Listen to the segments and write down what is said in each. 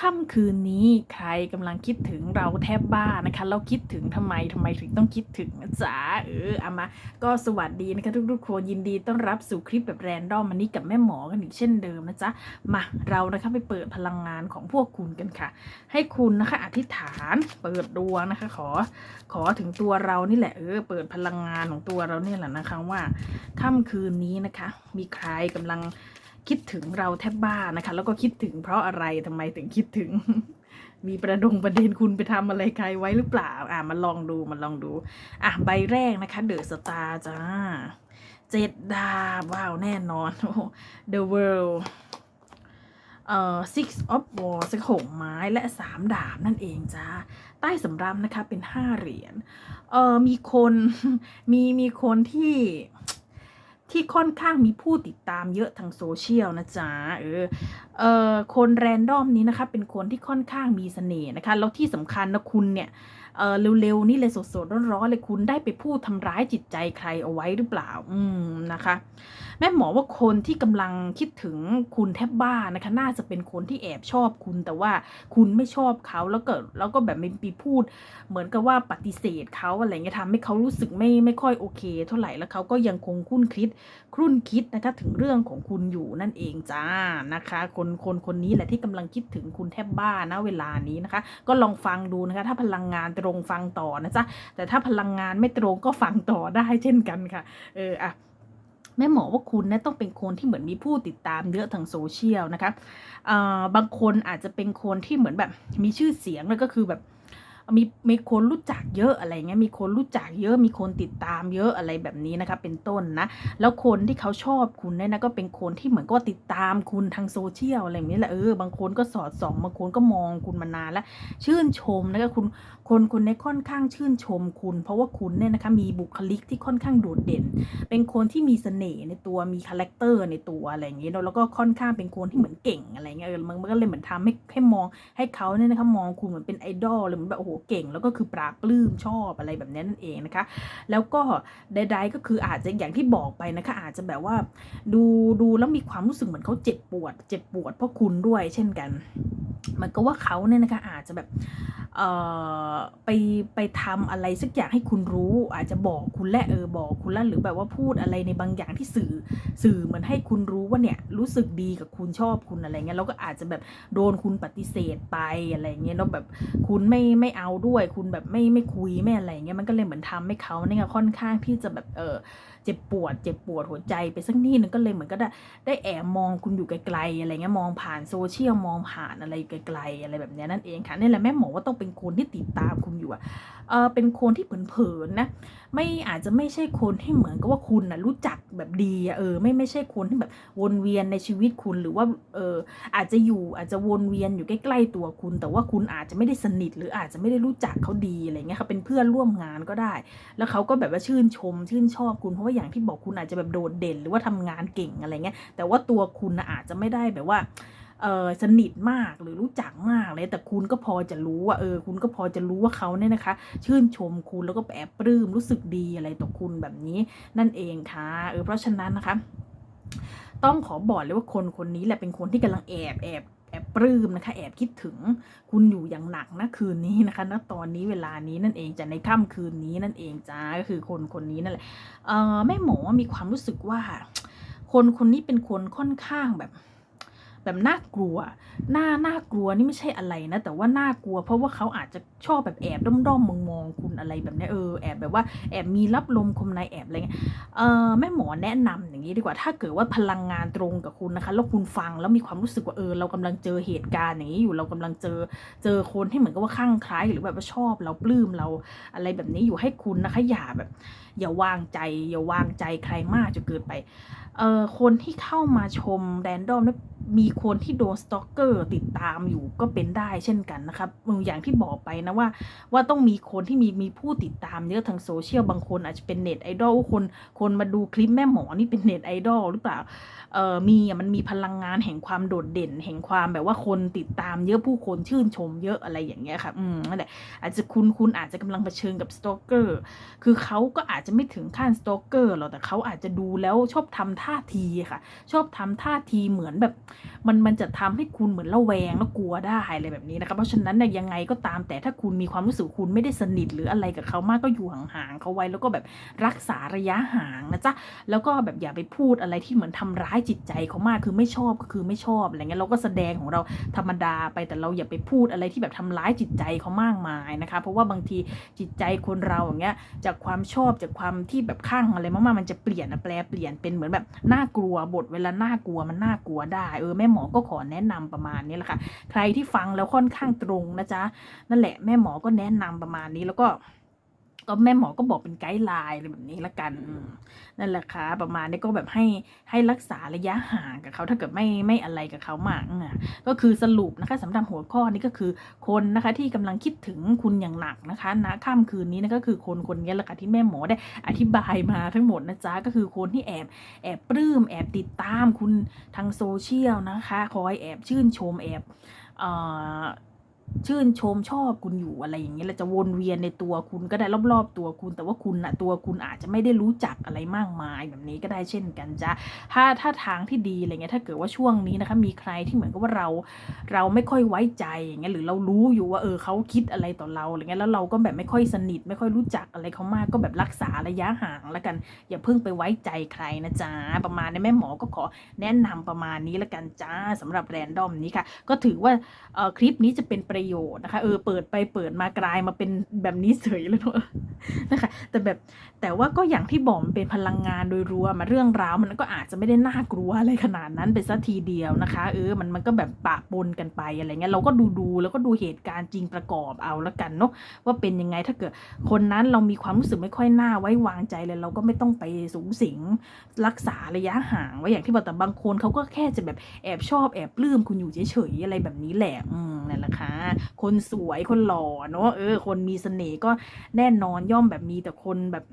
ค่ำคืนนี้ใครกำลังคิดถึงเราแทบบ้านะคะ เราคิดถึงทำไมทำไมถึงต้องคิดถึงนะจ๊ะเออเอามา ก็สวัสดีนะคะทุกๆคนยินดีต้อนรับสู่คลิปแบบแรนดอมวันนี้กับแม่หมอกันอีกเช่นเดิมนะจ๊ะมาเรานะคะไปเปิดพลังงานของพวกคุณกันค่ะ ให้คุณนะคะอธิษฐานเปิดดวงนะคะ ขอขอถึงตัวเรานี่แหละเออเปิดพลังงานของตัวเราเนี่ยแหละนะคะว่าค่ำคืนนี้นะคะ มีใครกำลัง คิดถึงเราแทบบ้านะคะ แล้วก็คิดถึงเพราะอะไรทำไมถึงคิดถึง มีประดงประเด็นคุณไปทำอะไรใครไว้หรือเปล่า อะมาลองดูมาลองดู อะใบแรกนะคะเดอะสตาร์จ้าเจ็ดดาบว้าวแน่นอนโอ้ The World เอ่อ Six of Wands หกไม้และสามดาบนั่นเองจ้าใต้สำรับนะคะเป็นห้าเหรียญเอ่อมีคนมีมีคนที่ ที่ค่อนข้างมีผู้ติดตามเยอะทางโซเชียลนะจ๊ะเออเออคนแรนดอมนี้นะคะ เป็นคนที่ค่อนข้างมีเสน่ห์นะคะ แล้วที่สำคัญนะคุณเนี่ยเออเร็วๆนี่เลยสดๆร้อนๆเลยคุณได้ไปพูดทำร้ายจิตใจใครเอาไว้หรือเปล่า อืมนะคะ แม่หมอว่าคนที่กำลังคิดถึงคุณแทบบ้านะคะ น่าจะเป็นคนที่แอบชอบคุณ แต่ว่าคุณไม่ชอบเขาแล้วก็แล้วก็แบบมีพูด เหมือนกับว่าปฏิเสธเขาอะไรเงี้ยทำให้เขารู้สึกไม่ไม่ค่อยโอเค เท่าไหร่แล้วเขาก็ยังคงคุ้นคิดครุ่นคิดนะคะถึงเรื่องของคุณอยู่นั่นเองจ้านะคะ คนคนคนนี้แหละที่กำลังคิดถึงคุณแทบบ้านะเวลานี้นะคะ ก็ลองฟังดูนะคะ ถ้าพลังงานตรงฟังต่อนะจ๊ะแต่ถ้าพลังงานไม่ตรงก็ฟังต่อได้เช่นกันค่ะ เอออะ แม่หมอว่าคุณนะต้องเป็นคนที่เหมือนมีผู้ติดตามเยอะทางโซเชียลนะคะบางคนอาจจะเป็นคนที่เหมือนแบบมีชื่อเสียงแล้วก็คือแบบ มีมีคนรู้จักเยอะอะไรเงี้ยมีคนรู้จักเยอะมีคนติดตามเยอะอะไรแบบนี้นะคะเป็นต้นนะ แล้วคนที่เขาชอบคุณเนี่ยนะก็เป็นคนที่เหมือนก็ติดตามคุณทางโซเชียลอะไรแบบนี้แหละเออบางคนก็สอดส่องบางคนก็มองคุณมานานแล้ว ชื่นชมนะคะคุณคนคนนี้ค่อนข้างชื่นชมคุณ เพราะว่าคุณเนี่ยนะคะมีบุคลิกที่ค่อนข้างโดดเด่น เป็นคนที่มีเสน่ห์ในตัวมีคาแรคเตอร์ในตัวอะไรอย่างเงี้ยแล้วก็ค่อนข้างเป็นคนที่เหมือนเก่งอะไรเงี้ยเออมันก็เลยเหมือนทำให้ให้มองให้เขาเนี่ยนะคะมองคุณเหมือนเป็นไอดอลเลยเหมือนแบบโอ้โหเก่งแล้วก็คือปราบปลื้มชอบอะไรแบบนี้นั่นเองนะคะ แล้วก็ใดๆก็คืออาจจะอย่างที่บอกไปนะคะ อาจจะแบบว่าดูดูแล้วมีความรู้สึกเหมือนเขาเจ็บปวด เจ็บปวดเพราะคุณด้วยเช่นกัน เหมันก็ว่าเขาเนี่ยนะคะอาจจะแบบเอ่อไปไปทำอะไรสักอย่างให้คุณรู้ อาจจะบอกคุณและเออบอกคุณล้วหรือแบบว่าพูดอะไรในบางอย่างที่สื่อสื่อเหมือนให้คุณรู้ว่าเนี่ยรู้สึกดีกับคุณชอบคุณอะไรเงี้ยแล้วก็อาจจะแบบโดนคุณปฏิเสธไปอะไรเงี้ยแล้วแบบคุณไม่ไม่เอาด้วย คุณแบบไม่ไม่คุยไม่อะไรเงี้ยมันก็เลยเหมือนทำให้เขาเนี่ยค่อนข้างที่จะแบบเออ จ็บปวด เจ็บปวดหัวใจไปสักนิดนึงก็เลยเหมือนก็ได้ได้แอบมองคุณอยู่ไกลๆอะไรเงี้ยมองผ่านโซเชียลมองผ่านอะไรไกลๆอะไรแบบนี้นั่นเองค่ะนี่แหละแม่หมอว่าต้องเป็นคนที่ติดตามคุณอยู่อะเออเป็นคนที่เผินๆนะไม่อาจจะไม่ใช่คนที่เหมือนกับว่าคุณนะรู้จักแบบดีอะเออไม่ไม่ใช่คนที่แบบวนเวียนในชีวิตคุณหรือว่าเอออาจจะอยู่อาจจะวนเวียนอยู่ใกล้ๆตัวคุณ แต่ว่าคุณอาจจะไม่ได้สนิท หรืออาจจะไม่ได้รู้จักเขาดีอะไรเงี้ยเขาเป็นเพื่อนร่วมงานก็ได้ แล้วเขาก็แบบว่าชื่นชม ชื่นชอบคุณเพราะว่าอย่างที่บอกคุณอาจจะแบบโดดเด่น หรือว่าทำงานเก่งอะไรเงี้ยแต่ว่าตัวคุณอาจจะไม่ได้แบบว่าเออสนิทมากหรือรู้จักมากเลยแต่คุณก็พอจะรู้ว่าเออคุณก็พอจะรู้ว่าเขาเนี่ยนะคะ ชื่นชมคุณแล้วก็แอบปลื้มรู้สึกดีอะไรต่อคุณแบบนี้นั่นเองค่ะเออเพราะฉะนั้นนะคะต้องขอบอกเลยว่าคนคนนี้แหละเป็นคนที่กำลังแอบแอบ ปลื้มนะคะ แอบคิดถึงคุณอยู่อย่างหนักนะคืนนี้นะคะณตอนนี้เวลานี้นั่นเองจะในค่ำคืนนี้นั่นเองจ้าก็คือคนคนนี้นั่นแหละเออแม่หมอมีความรู้สึกว่า คนคนนี้เป็นคนค่อนข้างแบบ แบบน่ากลัวน่าน่ากลัวนี่ไม่ใช่อะไรนะ แต่ว่าน่ากลัว เพราะว่าเขาอาจจะชอบแบบแอบด้อมๆมองๆคุณอะไรแบบนี้เออแอบแบบว่าแอบมีรับลมคมในแอบอะไรเงี้ยเออแม่หมอแนะนำอย่างนี้ดีกว่า ถ้าเกิดว่าพลังงานตรงกับคุณนะคะ แล้วคุณฟังแล้วมีความรู้สึกว่าเออเรากำลังเจอเหตุการณ์อย่างนี้อยู่เรากำลังเจอเจอคนที่เหมือนกับว่าข้างคล้ายหรือแบบว่าชอบเราปลื้มเราอะไรแบบนี้อยู่ให้คุณนะคะอย่าแบบ อย่าวางใจอย่าวางใจใครมากจนเกินไปเอ่อคนที่เข้ามาชมแรนดอมเนี่ย มีคนที่โดนสตอกเกอร์ติดตามอยู่ก็เป็นได้เช่นกันนะครับอย่างที่บอกไปนะว่าว่าต้องมีคนที่มีมีผู้ติดตามเยอะทางโซเชียลบางคนอาจจะเป็นเน็ตไอดอลคนคนมาดูคลิปแม่หมอนี่เป็นเน็ตไอดอลหรือเปล่าเอ่อมีอะมันมีพลังงานแห่งความโดดเด่น แห่งความแบบว่าคนติดตามเยอะผู้คนชื่นชมเยอะอะไรอย่างเงี้ยค่ะอืมนั่นแหละอาจจะคุณคุณอาจจะกำลังเผชิญกับสตอกเกอร์คือเขาก็อาจจะไม่ถึงขั้นสตอกเกอร์หรอกแต่เขาอาจจะดูแล้วชอบทำท่าทีค่ะ ชอบทำท่าทีเหมือนแบบมันมันจะทำให้คุณเหมือนระแวงแล้วกลัวได้อะไรแบบนี้นะคะเพราะฉะนั้นเนี่ยยังไงก็ตามแต่ถ้าคุณมีความรู้สึกคุณไม่ได้สนิทหรืออะไรกับเขามากก็อยู่ห่างๆเขาไว้แล้วก็แบบรักษาระยะห่างนะจ๊ะแล้วก็แบบอย่าไปพูดอะไรที่เหมือนทำร้ายจิตใจเขามากคือไม่ชอบก็คือไม่ชอบอะไรเงี้ยเราก็แสดงของเราธรรมดาไปแต่เราอย่าไปพูดอะไรที่แบบทำร้ายจิตใจเขามากมายนะคะ เพราะว่าบางทีจิตใจคนเราอย่างเงี้ยจากความชอบจากความที่แบบข้างอะไรมากๆมันจะเปลี่ยนนะแปลเปลี่ยนเป็นเหมือนแบบน่ากลัวบทเวลาน่ากลัวมันน่ากลัวได้เออแม่หมอก็ขอแนะนำประมาณนี้แหละค่ะ ใครที่ฟังแล้วค่อนข้างตรงนะจ๊ะนั่นแหละแม่หมอก็แนะนำประมาณนี้แล้วก็ ก็แม่หมอก็บอกเป็นไกด์ไลน์อะไรแบบนี้ละกันอืมนั่นแหละค่ะประมาณนี้ก็แบบให้ให้รักษาระยะห่างกับเขาถ้าเกิดไม่ไม่อะไรกับเขามากอะก็คือสรุปนะคะสำหรับหัวข้อนี้ก็คือคนนะคะที่กำลังคิดถึงคุณอย่างหนักนะคะณค่ำคืนนี้นะก็คือคนคนนี้แหละค่ะที่แม่หมอได้อธิบายมาทั้งหมดนะจ๊ะก็คือคนที่แอบแอบปลื้มแอบติดตามคุณทางโซเชียลนะคะคอยแอบชื่นชมแอบเอ่อ ชื่นชมชอบคุณอยู่อะไรอย่างเงี้ยแล้วจะวนเวียนในตัวคุณก็ได้รอบๆตัวคุณ แต่ว่าคุณนะตัวคุณอาจจะไม่ได้รู้จักอะไรมากมายแบบนี้ก็ได้เช่นกันจ้ะถ้าถ้าทางที่ดีอะไรเงี้ยถ้าเกิดว่าช่วงนี้นะคะ มีใครที่เหมือนกับว่าเราเราไม่ค่อยไว้ใจอย่างเงี้ยหรือเรารู้อยู่ว่าเออเขาคิดอะไรต่อเราอะไรเงี้ยแล้วเราก็แบบไม่ค่อยสนิท ไม่ค่อยรู้จักอะไรเขามากก็แบบรักษาระยะห่างแล้วกัน อย่าเพิ่งไปไว้ใจใครนะจ๊ะประมาณนี้แม่หมอก็ขอแนะนำประมาณนี้แล้วกันจ้าสำหรับแรนดอมนี้ค่ะ ก็ถือว่าเอ่อคลิปนี้จะเป็นประโยชน์นะคะเออเปิดไปเปิดมากลายมาเป็นแบบนี้เฉยเลยเนอะนะคะแต่แบบแต่ว่าก็อย่างที่บอกมันเป็นพลังงานโดยรวมมาเรื่องราวมันก็อาจจะไม่ได้น่ากลัวอะไรขนาดนั้นไปสัทีเดียวนะคะ เออมันมันก็แบบปะปนกันไปอะไรเงี้ยเราก็ดูดูแล้วก็ดูเหตุการณ์จริงประกอบเอาละกันเนาะว่าเป็นยังไงถ้าเกิดคนนั้นเรามีความรู้สึกไม่ค่อยน่าไว้วางใจเลยเราก็ไม่ต้องไปสูงสิงรักษาระยะห่างไว้อย่างที่บอกแต่บางคนเขาก็แค่จะแบบแอบชอบแอบปลื้มคุณอยู่เฉยๆอะไรแบบนี้แหละอืม นั่นแหละค่ะ คนสวยคนหล่อเนาะเออ คนมีเสน่ห์ก็แน่นอนย่อมแบบมีแต่คนแบบ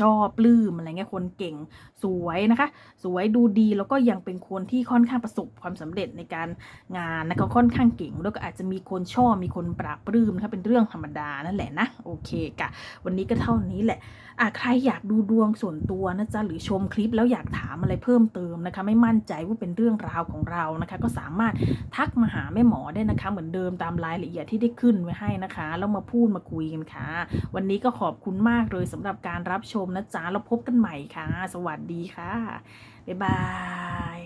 ชอบปลื้มอะไรเงี้ยคนเก่งสวยนะคะ สวยดูดีแล้วก็ยังเป็นคนที่ค่อนข้างประสบความสำเร็จในการงานนะคะค่อนข้างเก่ง แล้วก็อาจจะมีคนชอบมีคนปราบปลื้มนะคะเป็นเรื่องธรรมดานั่นแหละนะโอเคกะวันนี้ก็เท่านี้แหละ อะใครอยากดูดวงส่วนตัวนะจ๊ะหรือชมคลิปแล้วอยากถามอะไรเพิ่มเติมนะคะ ไม่มั่นใจว่าเป็นเรื่องราวของเรานะคะ ก็สามารถทักมาหาแม่หมอได้นะคะ เหมือนเดิมตามรายละเอียดที่ได้ขึ้นไว้ให้นะคะแล้วมาพูดมาคุยกันค่ะ วันนี้ก็ขอบคุณมากเลยสำหรับการรับชมนะจ๊ะแล้วพบกันใหม่ค่ะ สวัสดีค่ะบ๊ายบาย